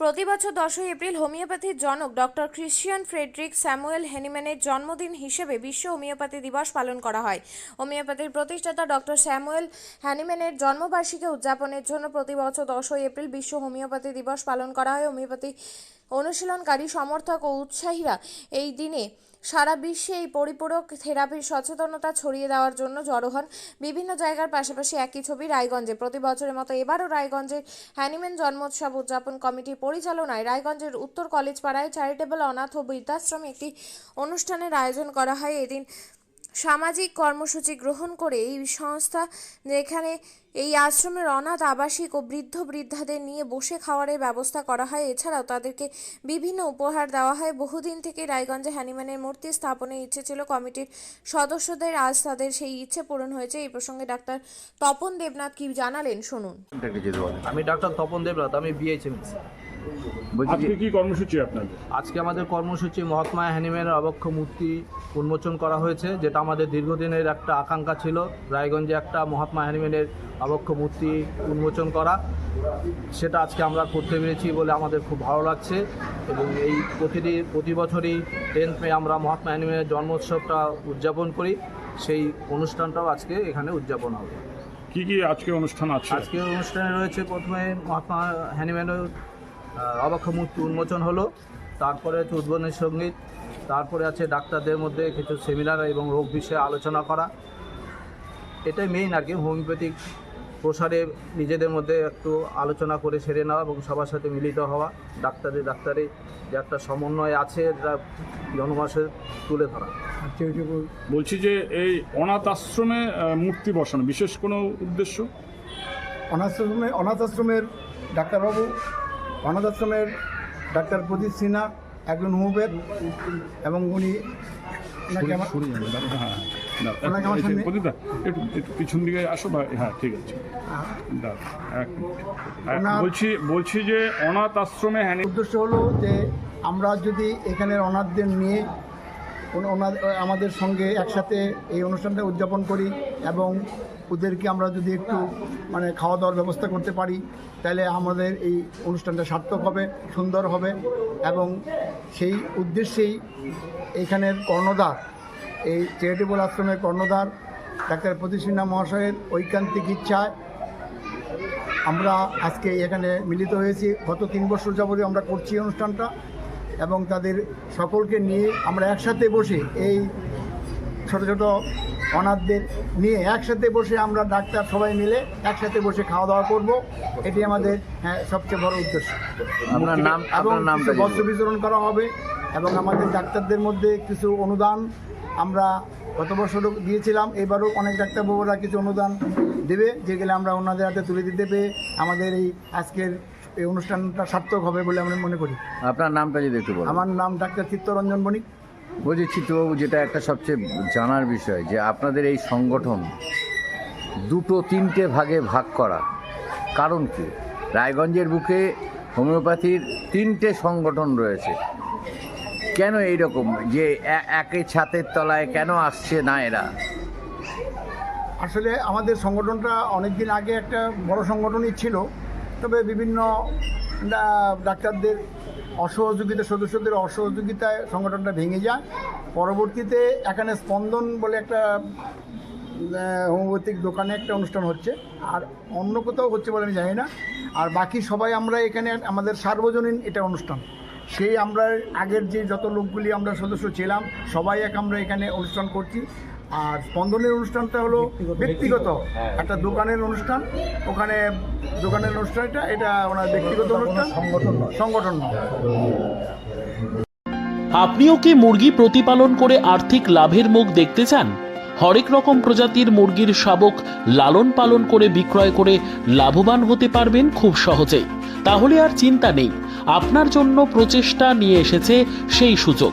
প্রতি বছর দশই এপ্রিল হোমিওপ্যাথির জনক ডক্টর ক্রিশ্চিয়ান ফ্রেডরিক স্যামুয়েল হেনিম্যানের জন্মদিন হিসেবে বিশ্ব হোমিওপ্যাথি দিবস পালন করা হয়। হোমিওপ্যাথির প্রতিষ্ঠাতা ডক্টর স্যামুয়েল হ্যানিম্যানের জন্মবার্ষিকী উদযাপনের জন্য প্রতি বছর দশই এপ্রিল বিশ্ব হোমিওপ্যাথি দিবস পালন করা হয়। হোমিওপ্যাথি অনুশীলনকারী, সমর্থক ও উৎসাহীরা এই দিনে সারা বিশ্বে এই পরিপূরক থেরাপির সচেতনতা ছড়িয়ে দেওয়ার জন্য জড়ো হন। বিভিন্ন জায়গার পাশাপাশি একই ছবি রায়গঞ্জে। প্রতি বছরের মতো এবারও রায়গঞ্জের হ্যানিম্যান জন্মোৎসব উদযাপন কমিটির পরিচালনায় রায়গঞ্জের উত্তর কলেজ পাড়ায় চ্যারিটেবল অনাথ ও বৃদ্ধাশ্রমে একটি অনুষ্ঠানের আয়োজন করা হয়। এদিন সামাজিক কর্মসূচি গ্রহণ করে এই সংস্থা যেখানে এই আশ্রমের অনাথ আবাসিক ও বৃদ্ধ বৃদ্ধাদের নিয়ে বসে খাওয়ারের ব্যবস্থা করা হয়। এছাড়াও তাদেরকে বিভিন্ন উপহার দেওয়া হয়। বহুদিন থেকে রায়গঞ্জে হ্যানিম্যানের মূর্তি স্থাপনের ইচ্ছে ছিল কমিটির সদস্যদের, আজ তাদের সেই ইচ্ছে পূরণ হয়েছে। এই প্রসঙ্গে ডাক্তার তপন দেবনাথ কি জানালেন? শুনুন। আমি ডাক্তার তপন দেবরাত আমি বিএইচএমএস আজকে কি কর্মসূচি আপনাদের? আজকে আমাদের কর্মসূচি মহাত্মা হ্যানিম্যানের আবক্ষ মূর্তি উন্মোচন করা হয়েছে যেটা আমাদের দীর্ঘদিনের একটা আকাঙ্ক্ষা ছিল। রায়গঞ্জে একটা মহাত্মা হ্যানিম্যানের আবক্ষ মূর্তি উন্মোচন করা। সেটা আজকে আমরা করতে পেরেছি বলে আমাদের খুব ভালো লাগছে। এবং এই প্রতিটি প্রতি বছরই টেন্থ মে আমরা মহাত্মা হ্যানিম্যানের জন্মোৎসবটা উদযাপন করি। সেই অনুষ্ঠানটাও আজকে এখানে উদযাপন হবে। কি কি আজকে অনুষ্ঠান আছে? আজকের অনুষ্ঠানে রয়েছে প্রথমে মহাত্মা হ্যানিম্যানের অবক্ষ মূর্তি উন্মোচন হলো তারপরে হচ্ছে উদ্বোধনী সংগীত তারপরে আছে ডাক্তারদের মধ্যে কিছু সেমিনার এবং রোগ বিষয়ে আলোচনা করা। এটাই মেইন আর কি হোমিওপ্যাথিক প্রসারে নিজেদের মধ্যে একটু আলোচনা করে সেরে নেওয়া এবং সবার সাথে মিলিত হওয়া ডাক্তারে ডাক্তারে যে একটা সমন্বয় আছে এটা জনমাসে তুলে ধরা। বলছি যে এই অনাথ আশ্রমে মূর্তি বসানো বিশেষ কোনো উদ্দেশ্য? অনাথ আশ্রমে অনাথ আশ্রমের ডাক্তারবাবু অনাথ আশ্রমের ডাক্তার প্রদীপ সিনহা একজন হোমিওপ্যাথ এবং উনি ওনাকে আমার- হ্যাঁ ওনাকে আমার সামনে- প্রদীপদা, একটু একটু পিছন দিকে আসো বা হ্যাঁ ঠিক আছে। দাও, এক মিনিট। হ্যাঁ, ওনার- বলছি বলছি যে অনাথ আশ্রমে হ্যানি উদ্দেশ্য হলো যে আমরা যদি এখানের অনাথদের নিয়ে ওন- ওনার আমাদের সঙ্গে একসাথে এই অনুষ্ঠানটা উদযাপন করি এবং ওদেরকে আমরা যদি একটু মানে খাওয়া দাওয়ার ব্যবস্থা করতে পারি, তাহলে আমাদের এই অনুষ্ঠানটা সার্থক হবে, সুন্দর হবে এবং সেই উদ্দেশ্যেই এখানের কর্ণধার, এই চ্যারিটেবল আশ্রমের কর্ণধার, ডাক্তার প্রতিসিন্হা মহাশয়ের ঐকান্তিক ইচ্ছায় আমরা আজকে এখানে মিলিত হয়েছি। গত তিন বছর যাবতীয় আমরা করছি অনুষ্ঠানটা। এবং তাদের সকলকে নিয়ে আমরা একসাথে বসে এই ছোট ছোট অনাথদের নিয়ে একসাথে বসে আমরা ডাক্তার সবাই মিলে একসাথে বসে খাওয়া দাওয়া করব। এটি আমাদের হ্যাঁ, সবচেয়ে বড় উদ্দেশ্য। আপনার নাম এবং বস্ত্র বিতরণ করা হবে এবং আমাদের ডাক্তারদের মধ্যে কিছু অনুদান আমরা গত বছরও দিয়েছিলাম। এবারও অনেক ডাক্তারবাবুরা কিছু অনুদান দেবে যেগুলো আমরা ওনাদের হাতে তুলে দিতে পেয়ে আমাদের এই আজকের এই অনুষ্ঠানটা সার্থক হবে বলে আমি মনে করি। আপনার নামটা যদি একটু বলেন। আমার নাম ডাক্তার চিত্তরঞ্জন বণিক। বলছি চিত্তবাবু যেটা একটা সবচেয়ে জানার বিষয় যে আপনাদের এই সংগঠন দুটো তিনটে ভাগে ভাগ করা। কারণ কি? রায়গঞ্জের বুকে হোমিওপ্যাথির তিনটে সংগঠন রয়েছে। কেন এই রকম যে এ- একই ছাতের তলায় কেন আসছে না এরা? আসলে আমাদের সংগঠনটা অনেক দিন আগে একটা বড় সংগঠনই ছিল। তবে বিভিন্ন ডাক্তারদের অসহযোগিতা, সদস্যদের অসহযোগিতায় সংগঠনটা ভেঙে যায়। পরবর্তীতে এখানে স্পন্দন বলে একটা হোমিওপ্যাথিক দোকানে একটা অনুষ্ঠান হচ্ছে। আর অন্য কোথাও হচ্ছে বলে আমি জানি না। আর বাকি সবাই আমরা এখানে আমাদের সার্বজনীন এটা অনুষ্ঠান। সেই আমরা আগের যে যত লোকগুলি আমরা সদস্য ছিলাম, সবাই এক আমরা এখানে অনুষ্ঠান করছি। আর স্পন্দনের অনুষ্ঠানটা হলো ব্যক্তিগত। একটা দোকানের অনুষ্ঠান। ওখানে দোকানের অনুষ্ঠানটা এটা ওনার ব্যক্তিগত অনুষ্ঠান। সংগঠন সংগঠন নয়। আপনিও কি মুরগি প্রতিপালন করে আর্থিক লাভের মুখ দেখতে চান? হরেক রকম প্রজাতির মুরগির শাবক লালন পালন করে বিক্রয় করে লাভবান হতে পারবেন খুব সহজেই। তাহলে আর চিন্তা নেই আপনার জন্য প্রচেষ্টা নিয়ে এসেছে সেই সুযোগ।